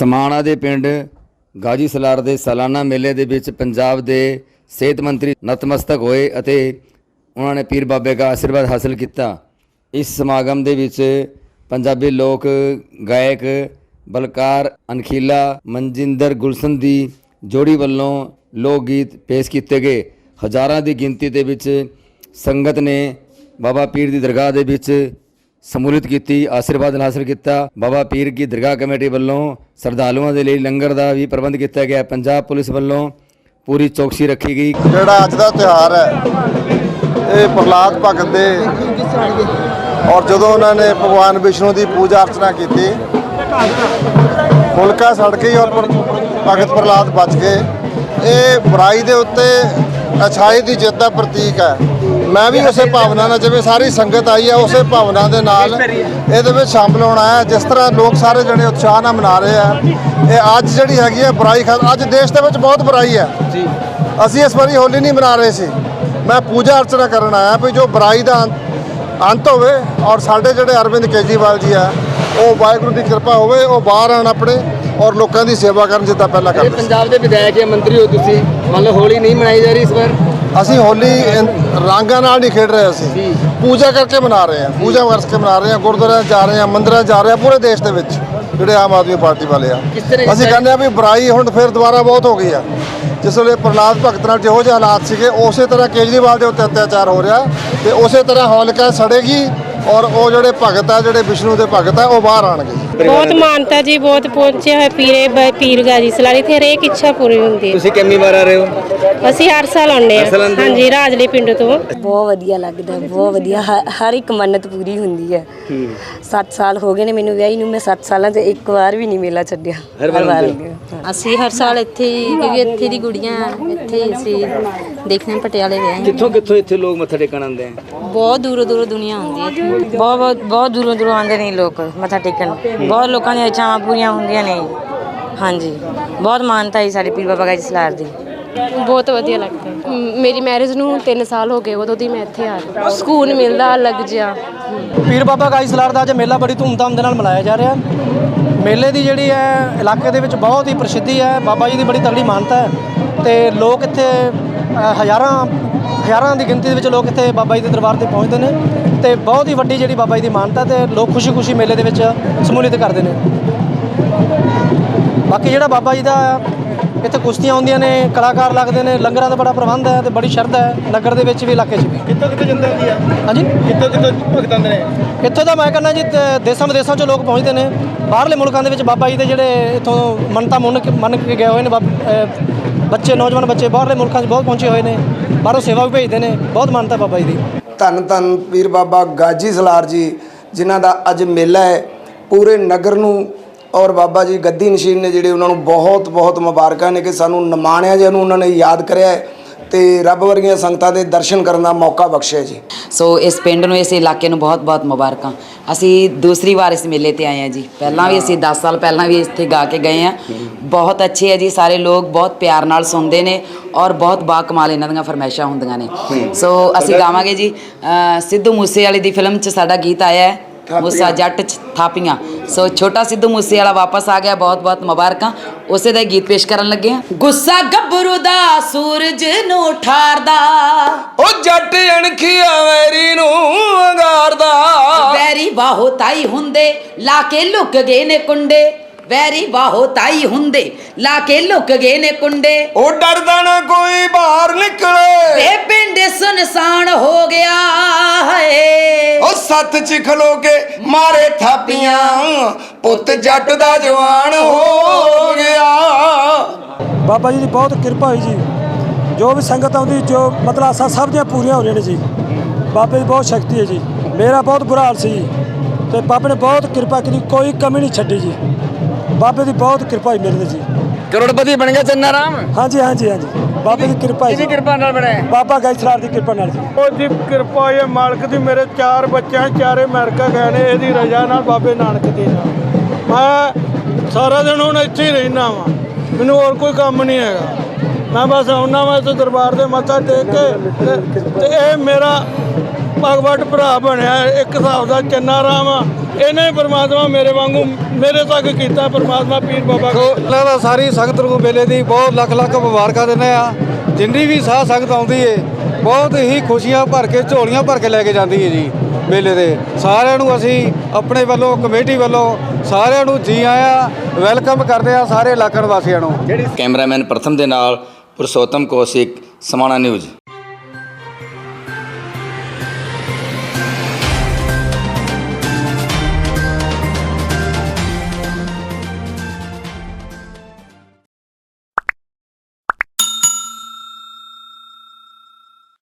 ਸਮਾਣਾ ਦੇ ਪਿੰਡ ਗਾਜੀ ਸਲਾਰ ਦੇ ਸਾਲਾਨਾ ਮੇਲੇ ਦੇ ਵਿੱਚ ਪੰਜਾਬ ਦੇ ਸਿਹਤ ਮੰਤਰੀ ਨਤਮਸਤਕ ਹੋਏ ਅਤੇ ਉਹਨਾਂ ਨੇ ਪੀਰ ਬਾਬੇ ਦਾ ਆਸ਼ੀਰਵਾਦ ਹਾਸਲ ਕੀਤਾ। ਇਸ ਸਮਾਗਮ ਦੇ ਵਿੱਚ ਪੰਜਾਬੀ ਲੋਕ ਗਾਇਕ ਬਲਕਾਰ ਅਨਖੀਲਾ, ਮਨਜਿੰਦਰ ਗੁਲਸ਼ਨ ਦੀ ਜੋੜੀ ਵੱਲੋਂ ਲੋਕ ਗੀਤ ਪੇਸ਼ ਕੀਤੇ ਗਏ। ਹਜ਼ਾਰਾਂ ਦੀ ਗਿਣਤੀ ਦੇ ਵਿੱਚ ਸੰਗਤ ਨੇ ਬਾਬਾ ਪੀਰ ਦੀ ਦਰਗਾਹ ਦੇ ਵਿੱਚ ਸਮੂਲਿਤ ਕੀਤੀ, ਆਸ਼ੀਰਵਾਦ ਹਾਸਲ ਕੀਤਾ। ਬਾਬਾ ਪੀਰ ਕੀ ਦਰਗਾਹ ਕਮੇਟੀ ਵੱਲੋਂ ਸ਼ਰਧਾਲੂਆਂ ਦੇ ਲਈ ਲੰਗਰ ਦਾ ਵੀ ਪ੍ਰਬੰਧ ਕੀਤਾ ਗਿਆ। ਪੰਜਾਬ ਪੁਲਿਸ ਵੱਲੋਂ ਪੂਰੀ ਚੌਕਸੀ ਰੱਖੀ ਗਈ। ਜਿਹੜਾ ਅੱਜ ਦਾ ਤਿਉਹਾਰ ਹੈ, ਇਹ ਪ੍ਰਹਲਾਦ ਭਗਤ ਦੇ ਔਰ ਜਦੋਂ ਉਹਨਾਂ ਨੇ ਭਗਵਾਨ ਵਿਸ਼ਨੂੰ ਦੀ ਪੂਜਾ ਅਰਚਨਾ ਕੀਤੀ ਫੁਲਕਾ ਸੜ ਗਈ ਔਰ ਭਗਤ ਪ੍ਰਹਲਾਦ ਬਚ ਗਏ। ਇਹ ਬੁਰਾਈ ਦੇ ਉੱਤੇ, ਅਛਾਈ ਦੀ ਜਿੱਤ ਦਾ ਪ੍ਰਤੀਕ ਹੈ। ਮੈਂ ਵੀ ਉਸੇ ਭਾਵਨਾ ਨਾਲ ਜਿਵੇਂ ਸਾਰੀ ਸੰਗਤ ਆਈ ਹੈ ਉਸੇ ਭਾਵਨਾ ਦੇ ਨਾਲ ਇਹਦੇ ਵਿੱਚ ਸ਼ਾਮਲ ਹੋਣਾ ਹੈ। ਜਿਸ ਤਰ੍ਹਾਂ ਲੋਕ ਸਾਰੇ ਜਣੇ ਉਤਸ਼ਾਹ ਨਾਲ ਮਨਾ ਰਹੇ ਆ ਇਹ ਅੱਜ ਜਿਹੜੀ ਹੈਗੀ ਹੈ ਬੁਰਾਈ ਖਾ- ਅੱਜ ਦੇਸ਼ ਦੇ ਵਿੱਚ ਬਹੁਤ ਬੁਰਾਈ ਹੈ ਅਸੀਂ ਇਸ ਵਾਰੀ ਹੋਲੀ ਨਹੀਂ ਮਨਾ ਰਹੇ ਸੀ। ਮੈਂ ਪੂਜਾ ਅਰਚਨਾ ਕਰਨ ਆਇਆ ਵੀ ਜੋ ਬੁਰਾਈ ਦਾ ਅੰਤ- ਹੋਵੇ ਔਰ ਸਾਡੇ ਜਿਹੜੇ ਅਰਵਿੰਦ ਕੇਜਰੀਵਾਲ ਜੀ ਆ ਉਹ ਵਾਹਿਗੁਰੂ ਦੀ ਕਿਰਪਾ ਹੋਵੇ ਉਹ ਬਾਹਰ ਆਣ ਆਪਣੇ ਔਰ ਲੋਕਾਂ ਦੀ ਸੇਵਾ ਕਰਨ ਜਿੱਦਾਂ ਪਹਿਲਾਂ ਕਰਦੇ ਪੰਜਾਬ ਦੇ ਵਿਧਾਇਕ ਜਾਂ ਮੰਤਰੀ ਹੋ ਤੁਸੀਂ। ਮੰਨ ਲਓ ਹੋਲੀ ਨਹੀਂ ਮਨਾਈ ਜਾ ਰਹੀ ਇਸ ਵਾਰ। ਅਸੀਂ ਹੋਲੀ ਇਨ- ਰੰਗਾਂ ਨਾਲ ਨਹੀਂ ਖੇਡ ਰਹੇ ਅਸੀਂ। ਪੂਜਾ ਕਰਕੇ ਮਨਾ ਰਹੇ ਹਾਂ। ਪੂਜਾ ਕਰਕੇ ਮਨਾ ਰਹੇ ਹਾਂ। ਗੁਰਦੁਆਰਿਆਂ 'ਚ ਜਾ ਰਹੇ ਹਾਂ ਮੰਦਿਰਾਂ 'ਚ ਜਾ ਰਹੇ ਹਾਂ ਪੂਰੇ ਦੇਸ਼ ਦੇ ਵਿੱਚ ਜਿਹੜੇ ਆਮ ਆਦਮੀ ਪਾਰਟੀ ਵਾਲੇ ਆ। ਕਿਸ ਤਰ੍ਹਾਂ ਅਸੀਂ ਕਹਿੰਦੇ ਆ ਵੀ ਬੁਰਾਈ ਹੁਣ ਫਿਰ ਦੁਬਾਰਾ ਬਹੁਤ ਹੋ ਗਈ ਆ। ਜਿਸ ਵੇਲੇ ਪ੍ਰਹਲਾਦ ਭਗਤ ਨਾਲ ਜਿਹੋ ਜਿਹੇ ਹਾਲਾਤ ਸੀਗੇ ਉਸੇ ਤਰ੍ਹਾਂ ਕੇਜਰੀਵਾਲ ਦੇ ਉੱਤੇ ਅਤਿਆਚਾਰ ਹੋ ਰਿਹਾ ਤੇ ਉਸੇ ਤਰ੍ਹਾਂ ਹੋਲਿਕਾ ਸੜੇਗੀ ਔਰ ਉਹ ਜਿਹੜੇ ਭਗਤ ਆ ਜਿਹੜੇ ਵਿਸ਼ਨੂੰ ਦੇ ਭਗਤ ਆ ਉਹ ਬਾਹਰ ਆਣਗੇ ਬਹੁਤ ਮਾਨਤਾ ਜੀ ਬਹੁਤ ਪਹੁੰਚੇ ਹੋਏ ਪੀਰੇ ਬ- ਪੀਰ ਗਾਜੀ ਸਲਾਰੀ ਤੇ ਹਰੇਕ ਇੱਛਾ ਪੂਰੀ ਹੁੰਦੀ ਹੈ। ਤੁਸੀਂ ਕਿੰਨੀ ਵਾਰ ਆ ਰਹੇ ਹੋ? ਅਸੀਂ ਹਰ ਸਾਲ ਆਉਂਦੇ ਹਰ ਸਾਲ ਹਾਂ ਆਉਂਦੇ ਹੋ? ਹਾਂਜੀ ਰਾਜਲੇ ਪਿੰਡ ਤੋਂ। ਬਹੁਤ ਵਧੀਆ ਲੱਗਦਾ ਹੈ, ਬਹੁਤ ਵਧੀਆ। ਹ- ਹਰ ਇੱਕ ਮੰਨਤ ਪੂਰੀ ਹੁੰਦੀ ਹੈ। 7 ਸਾਲ ਹੋ ਗਏ ਨੇ ਮੈਨੂੰ ਵਿਆਹੀ ਨੂੰ ਮੈਂ 7 ਸਾਲਾਂ 'ਚ ਇੱਕ ਵਾਰ ਵੀ ਨਹੀਂ ਮੇਲਾ ਛੱਡਿਆ। ਹਰ ਵਾਰ ਆਉਂਦੇ ਆਉਂਦੀ ਹਾਂ। ਅਸੀਂ ਹਰ ਸਾਲ ਇੱਥੇ ਹੀ ਕਿਉਂਕਿ ਇੱਥੇ ਦੀ ਕੁੜੀਆਂ ਇੱਥੇ ਹੀ ਅਸੀਂ ਦੇਖਦੇ ਹਾਂ ਪਟਿਆਲੇ ਗਏ ਹਾਂ। ਕਿੱਥੋਂ ਕਿੱਥੋਂ ਇੱਥੇ ਲੋਕ ਮੱਥਾ ਟੇਕਣ ਆਉਂਦੇ ਆ? ਬਹੁਤ ਦੂਰੋਂ ਦੂਰੋਂ ਦੁਨੀਆ ਆਉਂਦੀ ਹੈ। ਬਹੁਤ ਬਹੁਤ ਬਹੁਤ ਦੂਰੋਂ ਦੂਰੋਂ ਆਉਂਦੇ ਨੇ ਲੋਕ ਮੱਥਾ ਟੇਕਣ। ਬਹੁਤ ਲੋਕਾਂ ਦੀਆਂ ਇੱਛਾਵਾਂ ਪੂਰੀਆਂ ਹੁੰਦੀਆਂ ਨੇ ਹਾਂਜੀ। ਬਹੁਤ ਮਾਨਤਾ ਹੈ ਸਾਡੇ ਪੀਰ ਬਾਬਾ ਗਾਜੀ ਸਲਾਰ ਦੀ। ਬਹੁਤ ਵਧੀਆ ਲੱਗਦਾ ਹੈ। ਮ- ਮੇਰੀ ਮੈਰਿਜ ਨੂੰ 3 ਸਾਲ ਹੋ ਗਏ ਉਦੋਂ ਦੀ ਮੈਂ ਇੱਥੇ ਆ ਰਹੀ ਹਾਂ। ਸਕੂਨ ਮਿਲਦਾ ਅਲੱਗ ਜਿਹਾ। ਪੀਰ ਬਾਬਾ ਗਾਈ ਸਲਾਰ ਦਾ ਅੱਜ ਮੇਲਾ ਬੜੀ ਧੂਮਧਾਮ ਦੇ ਨਾਲ ਮਨਾਇਆ ਜਾ ਰਿਹਾ ਹੈ। ਮੇਲੇ ਦੀ ਜਿਹੜੀ ਹੈ ਇਲਾਕੇ ਦੇ ਵਿੱਚ ਬਹੁਤ ਹੀ ਪ੍ਰਸਿੱਧੀ ਹੈ। ਬਾਬਾ ਜੀ ਦੀ ਬੜੀ ਤਗੜੀ ਮਾਨਤਾ ਹੈ। ਤੇ ਲੋਕ ਇੱਥੇ ਅ, ਹਜ਼ਾਰਾਂ ਹਜ਼ਾਰਾਂ ਦੀ ਗਿਣਤੀ ਦੇ ਵਿੱਚ ਲੋਕ ਇੱਥੇ ਬਾਬਾ ਜੀ ਦੇ ਦਰਬਾਰ ਤੇ ਪਹੁੰਚਦੇ ਨੇ ਤੇ ਬਹੁਤ ਹੀ ਵੱਡੀ ਜਿਹੜੀ ਬਾਬਾ ਜੀ ਦੀ ਮਾਨਤਾ ਤੇ ਲੋਕ ਖੁਸ਼ੀ-ਖੁਸ਼ੀ ਮੇਲੇ ਦੇ ਵਿੱਚ ਸਮੂਲਿਤ ਕਰਦੇ ਨੇ। ਬਾਕੀ ਜਿਹੜਾ ਬਾਬਾ ਜੀ ਦਾ ਇੱਥੇ ਕੁਸ਼ਤੀਆਂ ਹੁੰਦੀਆਂ ਨੇ ਕਲਾਕਾਰ ਲੱਗਦੇ ਨੇ ਲੰਗਰਾਂ ਦਾ ਬੜਾ ਪ੍ਰਬੰਧ ਹੈ ਤੇ ਬੜੀ ਸ਼ਰਧਾ ਹੈ ਨਗਰ ਦੇ ਵਿੱਚ ਵੀ ਇਲਾਕੇ 'ਚ ਵੀ। ਕਿੱਥੋਂ ਕਿੱਥੋਂ ਜਾਂਦੇ ਹੁੰਦੀ ਆ? ਹਾਂਜੀ? ਕਿੱਥੋਂ ਕਿੱਥੋਂ ਭਗਤਾਂ ਦੇ ਨੇ? ਇੱਥੋਂ ਦਾ ਮੈਂ ਕਹਿੰਦਾ ਜੀ ਦੇਸ਼ਾਂ ਵਿਦੇਸ਼ਾਂ ਚੋਂ ਲੋਕ ਪਹੁੰਚਦੇ ਨੇ। ਬਾਹਰਲੇ ਮੁਲਕਾਂ ਦੇ ਵਿੱਚ ਬਾਬਾ ਜੀ ਦੇ ਜਿਹੜੇ ਇੱਥੋਂ ਮੰਨਤਾ ਮੰਨ ਕੇ ਗਏ ਹੋਏ ਨੇ ਬੱਚੇ, ਨੌਜਵਾਨ ਬੱਚੇ ਬਾਹਰਲੇ ਮੁਲਕਾਂ 'ਚ ਬਹੁਤ ਪਹੁੰਚੇ ਹੋਏ ਨੇ। ਬਾਹਰੋਂ ਸੇਵਾ ਵੀ ਭੇਜਦੇ ਨੇ। ਬਹੁਤ ਮਾਨਤਾ ਬਾਬਾ ਜੀ ਦੀ। ਧੰਨ ਧੰਨ ਪੀਰ ਬਾਬਾ ਗਾਜੀ ਸਲਾਰ ਜੀ, ਜਿਨ੍ਹਾਂ ਦਾ ਅੱਜ ਮੇਲਾ ਹੈ ਪੂਰੇ ਨਗਰ ਨੂੰ। ਔਰ ਬਾਬਾ ਜੀ ਗੱਦੀ ਨਸ਼ੀਨ ਨੇ ਜਿਹੜੇ ਉਹਨਾਂ ਨੂੰ ਬਹੁਤ ਬਹੁਤ ਮੁਬਾਰਕਾਂ ਨੇ ਕਿ ਸਾਨੂੰ ਨਿਮਾਣਿਆ ਜਿਹਾ ਨੂੰ ਉਹਨਾਂ ਨੇ ਯਾਦ ਕਰਿਆ ਹੈ। ਤੇ ਰੱਬ ਵਰਗੀਆਂ ਸੰਗਤਾਂ ਦੇ ਦਰਸ਼ਨ ਕਰਨ ਦਾ ਮੌਕਾ ਬਖਸ਼ਿਆ ਜੀ। ਸੋ ਇਸ ਪਿੰਡ ਨੂੰ ਇਸ ਇਲਾਕੇ ਨੂੰ ਬਹੁਤ-ਬਹੁਤ ਮੁਬਾਰਕਾਂ। ਅਸੀਂ ਦੂਸਰੀ ਵਾਰ ਇਸ ਮੇਲੇ ਤੇ ਆਏ ਹਾਂ ਜੀ। ਪਹਿਲਾਂ ਵੀ ਅਸੀਂ 10 ਸਾਲ ਪਹਿਲਾਂ ਵੀ ਇੱਥੇ ਗਾ ਕੇ ਗਏ ਹਾਂ। ਬਹੁਤ ਅੱਛੇ ਹੈ ਜੀ ਸਾਰੇ ਲੋਕ ਬਹੁਤ ਪਿਆਰ ਨਾਲ ਸੁਣਦੇ ਨੇ ਔਰ ਬਹੁਤ ਬਾ ਕਮਾਲ ਇਹਨਾਂ ਦੀਆਂ ਫਰਮਾਇਸ਼ਾਂ ਹੁੰਦੀਆਂ ਨੇ। ਸੋ ਅਸੀਂ ਗਾਵਾਂਗੇ ਜੀ। ਸਿੱਧੂ ਮੂਸੇ ਵਾਲੇ ਦੀ ਫਿਲਮ 'ਚ ਸਾਡਾ ਗੀਤ ਆਇਆ ਹੈ। ਮੂਸਾ ਜੱਟ 'ਚ ਥਾਪੀਆਂ। ਸੋ ਛੋਟਾ ਸਿੱਧੂ ਮੂਸੇ ਵਾਲਾ ਵਾਪਸ ਆ ਗਿਆ ਬਹੁਤ ਬਹੁਤ ਮੁਬਾਰਕਾਂ। ਉਸੇ ਦਾ ਗੀਤ ਪੇਸ਼ ਕਰਨ ਲੱਗੇ ਹਾਂ। ਗੁੱਸਾ ਗੱਭਰੂ ਦਾ ਸੂਰਜ ਨੂੰ ਠਾਰਦਾ। ਉਹ ਜੱਟ ਅਣਖੀਆ ਵੈਰੀ ਨੂੰ ਅੰਗਾਰਦਾ। ਵੈਰੀ ਵਾਹੋ ਤਾਈ ਹੁੰਦੇ ਲਾ ਕੇ ਲੁਕ ਗਏ ਨੇ ਕੁੰਡੇ। ਵੈਰੀ ਵਾਹੋ ਤਾਈ ਹੁੰਦੇ ਲਾ ਕੇ ਲੁਕ ਗਏ ਨੇ ਕੁੰਡੇ। ਉਹ ਡਰਦਾ ਨਾ ਕੋਈ ਬਾਹਰ ਨਿਕਲੇ। ਵੇ ਪਿੰਡ ਸੁਨਸਾਨ ਹੋ ਗਿਆ ਹੈ ਉਹ ਸੱਤ ਚ ਖਲੋ ਕੇ ਮਾਰੇ ਥਾਪੀਆਂ। ਪੁੱਤ ਜੱਟ ਦਾ ਜਵਾਨ ਹੋ ਗਿਆ। ਬਾਬਾ ਜੀ ਦੀ ਬਹੁਤ ਕਿਰਪਾ ਹੋਈ ਜੀ। ਜੋ ਵੀ ਸੰਗਤ ਆਉਂਦੀ ਜੋ ਮਤਲਬ ਆਸਾਂ ਸਭ ਦੀਆਂ ਪੂਰੀਆਂ ਹੋ ਰਹੀਆਂ ਨੇ ਜੀ। ਬਾਬੇ ਦੀ ਬਹੁਤ ਸ਼ਕਤੀ ਹੈ ਜੀ। ਮੇਰਾ ਬਹੁਤ ਬੁਰਾ ਹਾਲ ਸੀ ਤੇ ਬਾਬੇ ਨੇ ਬਹੁਤ ਕਿਰਪਾ ਕੀਤੀ ਕੋਈ ਕਮੀ ਨਹੀਂ ਛੱਡੀ ਜੀ। ਬਾਬੇ ਦੀ ਬਹੁਤ ਕਿਰਪਾ ਹੋਈ ਮੇਰੇ ਤੇ ਜੀ। ਕਰੋੜਪਤੀ ਬਣ ਗਿਆ ਚੰਨਾ ਰਾਮ? ਹਾਂਜੀ ਹਾਂਜੀ ਹਾਂਜੀ। ਬਾਬੇ ਦੀ ਕਿਰਪਾ ਹੈ ਜੀ ਕਿਰਪਾ ਨਾਲ ਬਣਿਆ ਬਾਬਾ ਗੈਸਰਾਰ ਦੀ ਕਿਰਪਾ ਨਾਲ ਜੀ। ਉਹਦੀ ਕਿਰਪਾ ਇਹ ਮਾਲਕ ਦੀ ਮੇਰੇ ਚਾਰ ਬੱਚਿਆਂ ਚਾਰੇ ਅਮਰੀਕਾ ਗਏ ਨੇ ਇਹਦੀ ਰਜ਼ਾ ਨਾਲ ਬਾਬੇ ਨਾਨਕ ਦੀ ਨਾਲ। ਮੈਂ ਸਾਰਾ ਦਿਨ ਹੁਣ ਇੱਥੇ ਹੀ ਰਹਿਣਾ ਵਾਂ। ਮੈਨੂੰ ਹੋਰ ਕੋਈ ਕੰਮ ਨਹੀਂ ਹੈਗਾ। ਮੈਂ ਬਸ ਆਉਣਾ ਵਾਂ ਇੱਥੇ ਦਰਬਾਰ ਦੇ ਮੱਥਾ ਟੇਕ ਕੇ ਤੇ ਇਹ ਮੇਰਾ ਭਗਵਤ ਭਰਾ ਬਣਿਆ ਇੱਕ ਹਿਸਾਬ ਦਾ ਚੰਨਾ ਰਾਮ ਆ। ਇਹਨੇ ਹੀ ਪ੍ਰਮਾਤਮਾ ਮੇਰੇ ਵਾਂਗੂ ਮੇਰੇ ਤੱਕ ਕੀਤਾ ਪ੍ਰਮਾਤਮਾ ਪੀਰ ਬਾਬਾ ਲੱਗਦਾ ਸਾਰੀ ਸੰਗਤ ਨੂੰ ਮੇਲੇ ਦੀ ਬਹੁਤ ਲੱਖ ਲੱਖ ਮੁਬਾਰਕਾਂ ਦਿੰਦੇ ਆ। ਜਿੰਨੀ ਵੀ ਸਾਧ ਸੰਗਤ ਆਉਂਦੀ ਏ ਬਹੁਤ ਹੀ ਖੁਸ਼ੀਆਂ ਭਰ ਕੇ ਝੋਲੀਆਂ ਭਰ ਕੇ ਲੈ ਕੇ ਜਾਂਦੀ ਏ ਜੀ ਮੇਲੇ ਦੇ। ਸਾਰਿਆਂ ਨੂੰ ਅਸੀਂ ਆਪਣੇ ਵੱਲੋਂ ਕਮੇਟੀ ਵੱਲੋਂ ਸਾਰਿਆਂ ਨੂੰ ਜੀ ਆਇਆਂ ਵੈਲਕਮ ਕਰਦੇ ਆ ਸਾਰੇ ਇਲਾਕਾ ਵਾਸੀਆਂ ਨੂੰ। ਕੈਮਰਾਮੈਨ ਪ੍ਰਥਮ ਦੇ ਨਾਲ ਪੁਰਸ਼ੋਤਮ ਕੌਸ਼ਿਕ ਸਮਾਣਾ ਨਿਊਜ਼।